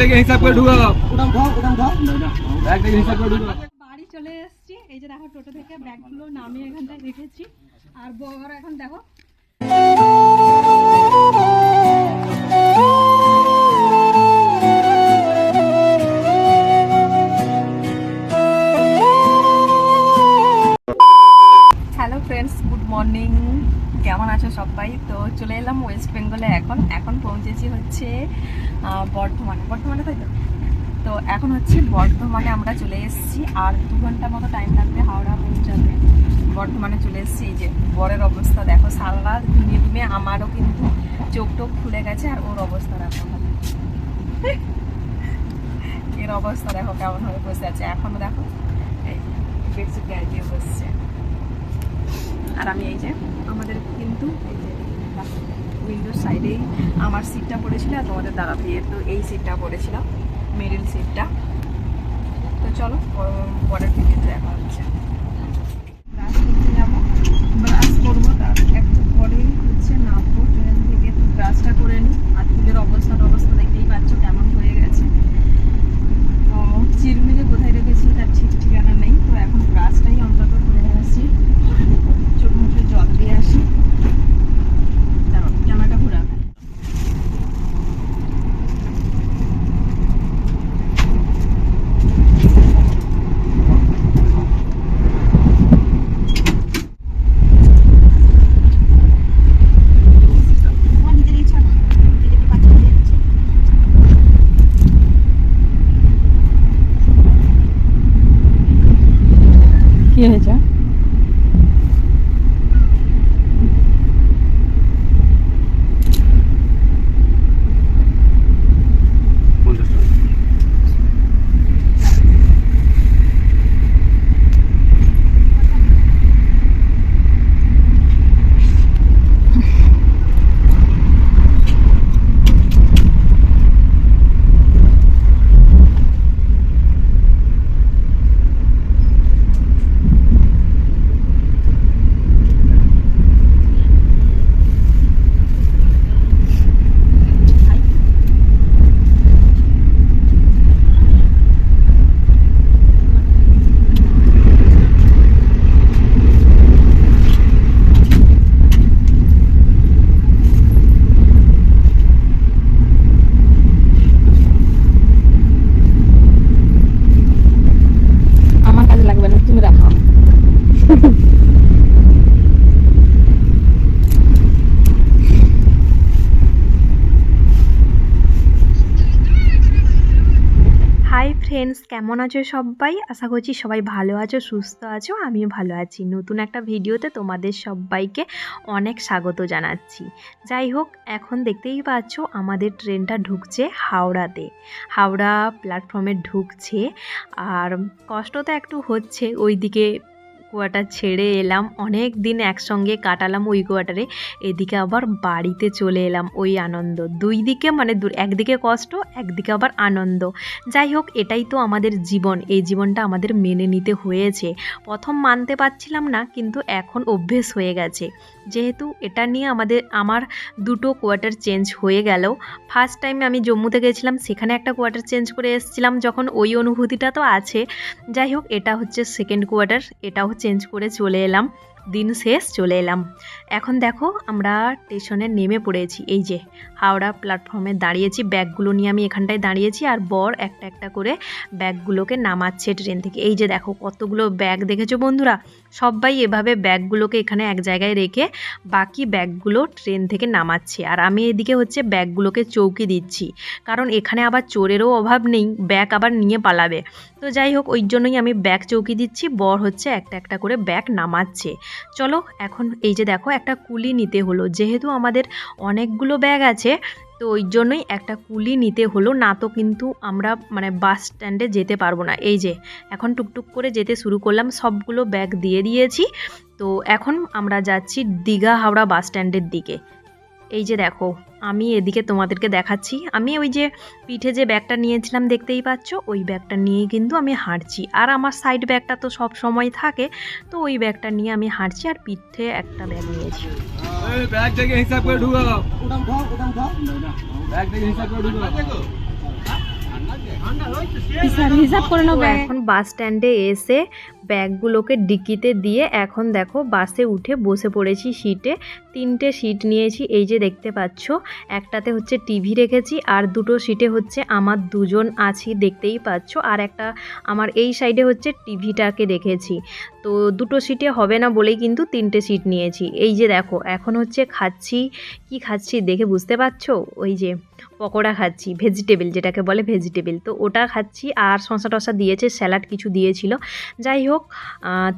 থেকে হিসাব করে ঢুকো ব্যাগ থেকে হিসাব করে ঢুকো বাড়ি চলে এসেছি। এই যে দেখো টোটো থেকে ব্যাগগুলো নামিয়ে এখানটায় রেখেছি। আর বড় এখন দেখো। হ্যালো ফ্রেন্ডস গুড মর্নিং কেমন আছো সবাই? পৌঁছেছি হচ্ছে বর্ধমানে। বর্ধমানে তাই তো? তো এখন হচ্ছে বর্ধমানে আমরা চলে এসেছি, আর দু ঘণ্টা মতো টাইম লাগবে হাওড়া পৌঁছাতে। বর্ধমানে চলে এসেছি, এই যে বরের অবস্থা। দেখো, সারা ঘুমিয়ে ঘুমিয়ে আমারও কিন্তু চোখ টোক খুলে গেছে, আর ওর অবস্থা দেখো। এর অবস্থা দেখো কেমন হয়ে বসে আছে। এখনও দেখো, এই বসছে। আর আমি এই যে, আমাদের কিন্তু এই যে উইন্ডোর সাইডেই আমার সিটটা পড়েছিল আর তোমাদের দাদা ভাইয়ের তো এই সিটটা পড়েছিল মিডিল সিটটা তো চলো পরের ভিডিওতে দেখা হচ্ছে। ব্রাশ করব, তার পরেই হচ্ছে নামবো। ট্রেন থেকে তো ব্রাশটা করে আর অবস্থা পাচ্ছ, কেমন হয়ে গেছে। কোথায় রেখেছি তার ঠিক ঠিকানা নেই। তো এখন ব্রাশটাই অন্তত করে আসি কি হয়েছে আমার কাজে লাগবে না তুমি রাখো হাই ফ্রেন্ডস কেমন আছো সবাই? আশা করছি সবাই ভালো আছো, সুস্থ আছো, আমিও ভালো আছি। নতুন একটা ভিডিওতে তোমাদের সবাইকে অনেক স্বাগত জানাচ্ছি। যাই হোক, এখন দেখতেই পাচ্ছ আমাদের ট্রেনটা ঢুকছে হাওড়াতে। হাওড়া প্ল্যাটফর্মে ঢুকছে, আর কষ্ট তো একটু হচ্ছে, ওইদিকে কোয়ার্টার ছেড়ে এলাম। অনেক দিন একসঙ্গে কাটালাম ওই কোয়ার্টারে এদিকে আবার বাড়িতে চলে এলাম ওই আনন্দ। দুই দিকে মানে একদিকে কষ্ট, একদিকে আবার আনন্দ। যাই হোক, এটাই তো আমাদের জীবন। এই জীবনটা আমাদের মেনে নিতে হয়েছে। প্রথম মানতে পারছিলাম না, কিন্তু এখন অভ্যেস হয়ে গেছে। যেহেতু এটা নিয়ে আমাদের আমার দুটো কোয়ার্টার চেঞ্জ হয়ে গেল। ফার্স্ট টাইম আমি জম্মুতে গেছিলাম, সেখানে একটা কোয়ার্টার চেঞ্জ করে এসেছিলাম, যখন ওই অনুভূতিটা তো আছে। যাই হোক, এটা হচ্ছে সেকেন্ড কোয়ার্টার এটাও চেঞ্জ করে চলে এলাম। দিন শেষ চলে এলাম। এখন দেখো আমরা স্টেশনে নেমে পড়েছি। এই যে, হাওড়া প্ল্যাটফর্মে দাঁড়িয়েছি। ব্যাগগুলো নিয়ে আমি এখানটায় দাঁড়িয়েছি আর বর একটা একটা করে ব্যাগগুলোকে নামাচ্ছে ট্রেন থেকে। এই যে দেখো কতগুলো ব্যাগ দেখেছ বন্ধুরা? সবাই এভাবে ব্যাগগুলোকে এখানে এক জায়গায় রেখে বাকি ব্যাগগুলো ট্রেন থেকে নামাচ্ছে। আর আমি এদিকে হচ্ছে ব্যাগগুলোকে চৌকি দিচ্ছি। কারণ এখানে আবার চোরেরও অভাব নেই, ব্যাগ আবার নিয়ে পালাবে। তো যাই হোক, ওই জন্যই আমি ব্যাগ চৌকি দিচ্ছি। বর হচ্ছে একটা একটা করে ব্যাগ নামাচ্ছে। চলো এখন এই যে দেখো একটা কুলি নিতে হলো। যেহেতু আমাদের অনেকগুলো ব্যাগ আছে, তো ওই জন্যই একটা কুলি নিতে হলো। না তো কিন্তু আমরা মানে বাস স্ট্যান্ডে যেতে পারব না। এই যে, এখন টুকটুক করে যেতে শুরু করলাম। সবগুলো ব্যাগ দিয়ে দিয়েছি। তো এখন আমরা যাচ্ছি দীঘা হাওড়া বাস স্ট্যান্ডের দিকে। এই যে দেখো আমি এদিকে তোমাদেরকে দেখাচ্ছি। আমি ওই যে পিঠে যে ব্যাগটা নিয়েছিলাম দেখতেই পাচ্ছ? ওই ব্যাগটা নিয়ে কিন্তু আমি হাঁটছি। আর আমার সাইড ব্যাগটা তো সব সময় থাকে তো ওই ব্যাগটা নিয়ে আমি হাঁটছি আর পিঠে একটা ব্যাগ নিয়েছি। ব্যাগ থেকে হিসাব করে ঢুকাও। ব্যাগ থেকে হিসাব করে ঢুকো হিসাব করে ব্যাগ। এখন বাস স্ট্যান্ডে এসে ব্যাগগুলোকে ডিকিতে দিয়ে এখন দেখো বাসে উঠে বসে পড়েছি সিটে। তিনটে সিট নিয়েছি, এই যে দেখতে পাচ্ছ, একটাতে হচ্ছে টিভি রেখেছি আর দুটো সিটে হচ্ছে আমার দুজন আছি, দেখতেই পাচ্ছ। আর একটা আমার এই সাইডে হচ্ছে টিভিটাকে রেখেছি। তো দুটো সিটে হবে না বলেই কিন্তু তিনটে সিট নিয়েছি। এই যে দেখো, এখন হচ্ছে খাচ্ছি। কি খাচ্ছি দেখে বুঝতে পারছ? ওই যে পকোড়া খাচ্ছি ভেজিটেবল যেটাকে বলে ভেজিটেবল তো ওটা খাচ্ছি আর শশা টশা দিয়েছে, স্যালাড কিছু দিয়েছিল। যাই হোক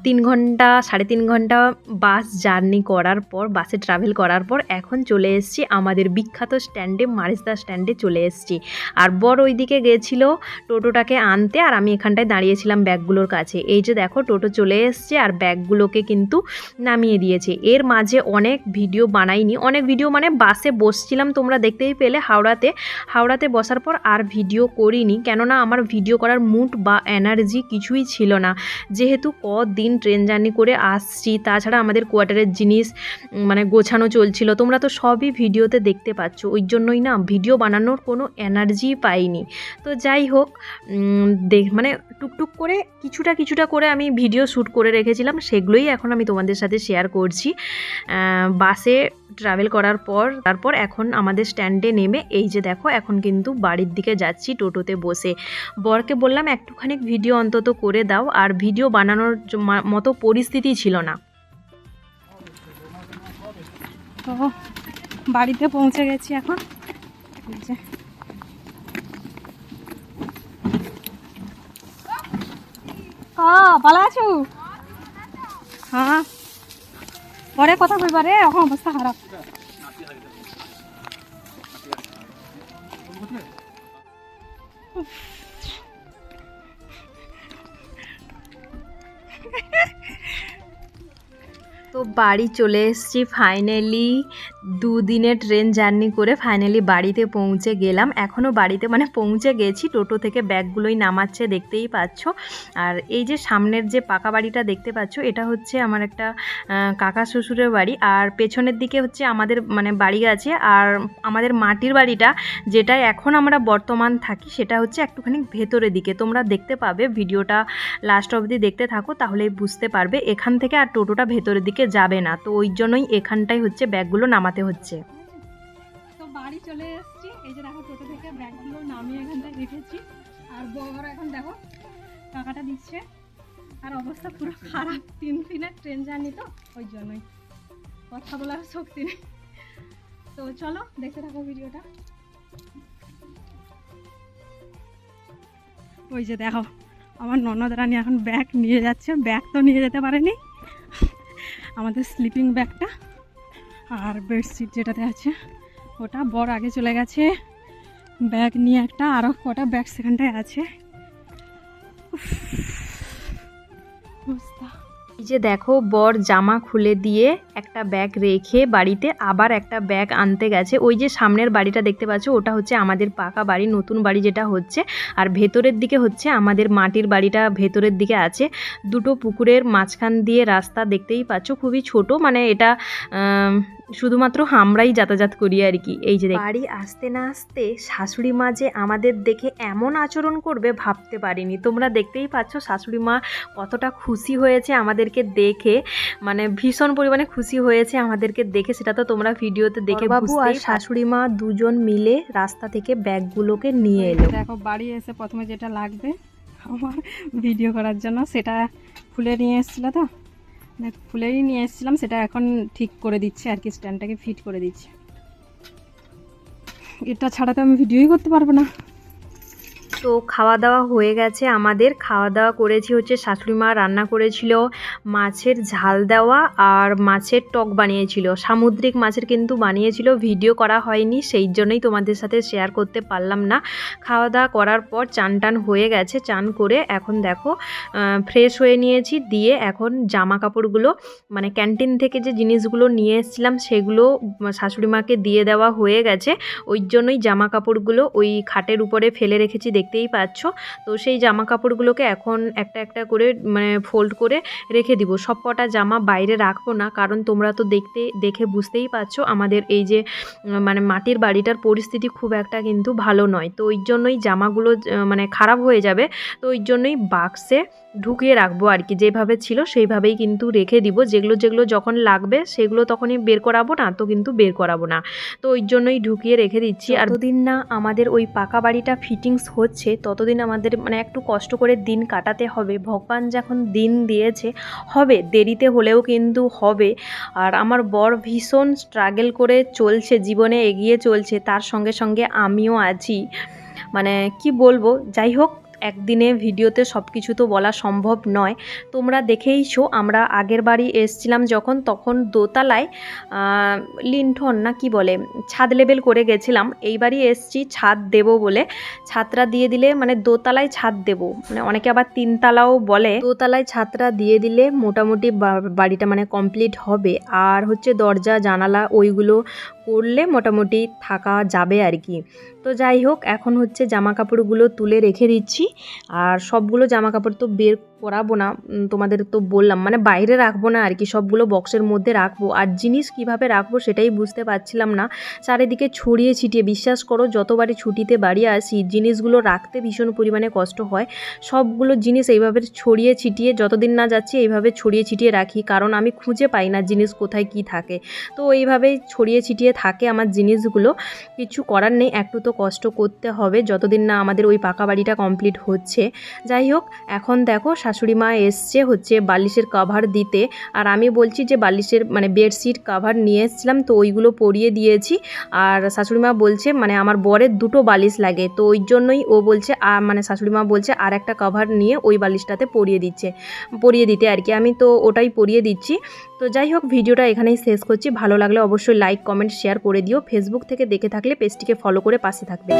তিন ঘণ্টা, সাড়ে তিন ঘণ্টা বাস জার্নি করার পর, বাসে ট্রাভেল করার পর এখন চলে এসেছি আমাদের বিখ্যাত স্ট্যান্ডে মারিসদা স্ট্যান্ডে চলে এসেছি। আর বর ওইদিকে গেছিল টোটোটাকে আনতে আর আমি এখানটায় দাঁড়িয়েছিলাম ব্যাগগুলোর কাছে। এই যে দেখো, টোটো চলে এসছে আর ব্যাগগুলোকে কিন্তু নামিয়ে দিয়েছে। এর মাঝে অনেক ভিডিও বানাইনি। অনেক ভিডিও মানে বাসে বসছিলাম তোমরা দেখতেই পেলে, হাওড়াতে। হাওড়াতে হাওড়াতে বসার পর আর ভিডিও করিনি, কেননা আমার ভিডিও করার মুড বা এনার্জি কিছুই ছিল না। যেহেতু কদিন ট্রেন জার্নি করে আসছি, তাছাড়া আমাদের কোয়ার্টারের জিনিস মানে গোছানো চলছিল, তোমরা তো সবই ভিডিওতে দেখতে পাচ্ছ। ওই জন্যই না, ভিডিও বানানোর কোনো এনার্জি পাইনি। তো যাই হোক দেখ মানে টুকটুক করে কিছুটা কিছুটা করে আমি ভিডিও শ্যুট করে রেখেছিলাম, সেগুলোই এখন আমি তোমাদের সাথে শেয়ার করছি। বাসে ট্রাভেল করার পর, তারপর এখন আমাদের স্ট্যান্ডে নেমে, এই যে দেখো, এখন কিন্তু বাড়ির দিকে যাচ্ছি টোটোতে বসে। বরকে বললাম একটুখানি ভিডিও অন্তত করে দাও। আর ভিডিও বানানোর মতো পরিস্থিতি ছিল না। বাড়িতে পৌঁছে গেছি এখন। ভালো আছো? হ্যাঁ। পরে কথা কইবা রে এখন অবস্থা খারাপ। তো বাড়ি চলে এসেছি ফাইনালি দুদিনের ট্রেন জার্নি করে ফাইনালি বাড়িতে পৌঁছে গেলাম। এখনও বাড়িতে মানে পৌঁছে গেছি, টোটো থেকে ব্যাগগুলোই নামাচ্ছে, দেখতেই পাচ্ছ। আর এই যে সামনের যে পাকা বাড়িটা দেখতে পাচ্ছ, এটা হচ্ছে আমার একটা কাকা শ্বশুরের বাড়ি। আর পেছনের দিকে হচ্ছে আমাদের মানে বাড়ি আছে। আর আমাদের মাটির বাড়িটা যেটা এখন আমরা বর্তমান থাকি, সেটা হচ্ছে একটুখানি ভেতরের দিকে। তোমরা দেখতে পাবে, ভিডিওটা লাস্ট অবধি দেখতে থাকো, তাহলেই বুঝতে পারবে। এখান থেকে আর টোটোটা ভেতরের দিকে যাবে না। তো ওই জন্যই এখানটাই হচ্ছে ব্যাগগুলো নামাতে হচ্ছে। তো বাড়ি চলে এসেছি। এই যে দেখো, টোটো থেকে ব্যাগগুলো নামিয়ে এখানটায় রেখেছি। আর বড় এখন দেখো, টাকাটা দিচ্ছে। আর অবস্থা পুরো খারাপ। তিন দিনের ট্রেন জার্নি তো, ওই জন্যই। কথা বলার শক্তি নেই। তো চলো, দেখতে থাকো ভিডিওটা। ওই যে দেখো, আমার ননদ রানী এখন ব্যাগ নিয়ে যাচ্ছে। ব্যাগ তো নিয়ে যেতে পারেনি। আমাদের স্লিপিং ব্যাগটা আর বেডশিট যেটাতে আছে ওটা বড় আগে চলে গেছে ব্যাগ নিয়ে একটা আরও কটা ব্যাগ সেখানটায় আছে বুঝতা এই যে দেখো, বর জামা খুলে দিয়ে একটা ব্যাগ রেখে বাড়িতে আবার একটা ব্যাগ আনতে গেছে। ওই যে সামনের বাড়িটা দেখতে পাচ্ছ, ওটা হচ্ছে আমাদের পাকা বাড়ি, নতুন বাড়ি যেটা হচ্ছে। আর ভেতরের দিকে হচ্ছে আমাদের মাটির বাড়িটা ভেতরের দিকে আছে। দুটো পুকুরের মাঝখান দিয়ে রাস্তা দেখতেই পাচ্ছ, খুবই ছোট। মানে এটা শুধুমাত্র আমরাই যাতায়াত করি আর কি এই যে বাড়ি আসতে না আসতে শাশুড়ি মা যে আমাদের দেখে এমন আচরণ করবে ভাবতে পারিনি। তোমরা দেখতেই পাচ্ছ শাশুড়ি মা কতটা খুশি হয়েছে আমাদেরকে দেখে মানে ভীষণ পরিমাণে খুশি হয়েছে আমাদেরকে দেখে সেটা তো তোমরা ভিডিওতে দেখে বাবু আর শাশুড়ি মা দুজন মিলে রাস্তা থেকে ব্যাগগুলোকে নিয়ে এলো। দেখো বাড়ি এসে প্রথমে যেটা লাগবে আমার ভিডিও করার জন্য সেটা খুলে নিয়ে এসেছিল তো। খুলেই নিয়ে এসেছিলাম, সেটা এখন ঠিক করে দিচ্ছে, আর কি স্ট্যান্ডটাকে ফিট করে দিচ্ছে। এটা ছাড়া তো আমি ভিডিওই করতে পারব না। তো খাওয়া দাওয়া হয়ে গেছে। আমাদের খাওয়া দাওয়া করেছি হচ্ছে শাশুড়ি মা রান্না করেছিল মাছের ঝাল দেওয়া আর মাছের টক বানিয়েছিল। সামুদ্রিক মাছের কিন্তু বানিয়েছিল, ভিডিও করা হয়নি, সেই জন্যই তোমাদের সাথে শেয়ার করতে পারলাম না। খাওয়া দাওয়া করার পর চান টান হয়ে গেছে, চান করে এখন দেখো ফ্রেশ হয়ে নিয়েছি, দিয়ে এখন জামা কাপড়গুলো মানে ক্যান্টিন থেকে যে জিনিসগুলো নিয়ে এসেছিলাম, সেগুলো শাশুড়ি মাকে দিয়ে দেওয়া হয়ে গেছে। ওই জন্যই জামা কাপড়গুলো ওই খাটের উপরে ফেলে রেখেছি দেখতে দেখতেই পাচ্ছ। তো সেই জামা কাপড়গুলোকে এখন একটা একটা করে মানে ফোল্ড করে রেখে দিব। সব কটা জামা বাইরে রাখব না, কারণ তোমরা তো দেখতে, দেখে বুঝতেই পারছ আমাদের এই যে মানে মাটির বাড়িটার পরিস্থিতি খুব একটা কিন্তু ভালো নয়। তো ওই জন্যই জামাগুলো মানে খারাপ হয়ে যাবে। তো ওই জন্যই বাক্সে ঢুকিয়ে রাখব আর কি। যেভাবে ছিল সেইভাবেই কিন্তু রেখে দিব। যেগুলো যেগুলো যখন লাগবে সেগুলো তখনই বের করাবো না, তো কিন্তু বের করাবো না। তো ওই জন্যই ঢুকিয়ে রেখে দিচ্ছি। আর দিন না আমাদের ওই পাকা বাড়িটা ফিটিংস হচ্ছে ততদিন আমাদের মানে একটু কষ্ট করে দিন কাটাতে হবে। ভগবান যখন দিন দিয়েছে, হবে, দেরিতে হলেও কিন্তু হবে। আর আমার বর ভীষণ স্ট্রাগল করে চলছে, জীবনে এগিয়ে চলছে। তার সঙ্গে সঙ্গে আমিও আছি। মানে কি বলব? যাই হোক একদিনে ভিডিওতে সব কিছু তো বলা সম্ভব নয়। তোমরা দেখেইছো আমরা আগের বাড়ি এসছিলাম যখন, তখন দোতলায় লিন্ঠন না কি বলে, ছাদ লেবেল করে গেছিলাম। এইবারই এসছি ছাদ দেব বলে। ছাদটা দিয়ে দিলে মানে দোতলায় ছাদ দেব। মানে অনেকে আবার তিনতলাও বলে। দোতলায় ছাদটা দিয়ে দিলে মোটামুটি বাড়িটা মানে কমপ্লিট হবে। আর হচ্ছে দরজা, জানালা, ওইগুলো করলে মোটামুটি থাকা যাবে আর কি। তো যাই হোক, এখন হচ্ছে জামা কাপড়গুলো তুলে রেখে দিচ্ছি। আর সবগুলো জামা কাপড় তো বের করাবো না তোমাদের তো বললাম। মানে বাইরে রাখব না আর কি, সবগুলো বক্সের মধ্যে রাখব। আর জিনিস কীভাবে রাখব সেটাই বুঝতে পারছিলাম না। চারিদিকে ছড়িয়ে ছিটিয়ে, বিশ্বাস করো, যতবারই ছুটিতে বাড়ি আসি, জিনিসগুলো রাখতে ভীষণ পরিমাণে কষ্ট হয়। সবগুলো জিনিস এইভাবে ছড়িয়ে ছিটিয়ে, যতদিন না যাচ্ছি, এইভাবে ছড়িয়ে ছিটিয়ে রাখি। কারণ আমি খুঁজে পাই না জিনিস কোথায় কি থাকে। তো এইভাবেই ছড়িয়ে ছিটিয়ে থাকে আমার জিনিসগুলো। কিছু করার নেই, একটু তো কষ্ট করতে হবে, যতদিন না আমাদের ওই পাকা বাড়িটা কমপ্লিট হচ্ছে। যাই হোক, এখন দেখো শাশুড়ি মা এসছে হচ্ছে বালিশের কাভার দিতে। আর আমি বলছি যে বালিশের মানে বেডশিট কাভার নিয়ে এসেছিলাম, তো ওইগুলো পরিয়ে দিয়েছি। আর শাশুড়ি মা বলছে মানে আমার বরের দুটো বালিশ লাগে, তো ওই জন্যই ও বলছে আর মানে শাশুড়ি মা বলছে আর একটা কাভার নিয়ে ওই বালিশটাতে পরিয়ে দিচ্ছে, পরিয়ে দিতে আর কি। আমি তো ওটাই পরিয়ে দিচ্ছি। তো যাই হোক, ভিডিওটা এখানেই শেষ করছি। ভালো লাগলে অবশ্যই লাইক কমেন্ট শেয়ার করে দিও। ফেসবুক থেকে দেখে থাকলে পেজটিকে ফলো করে পাশে থাকবে।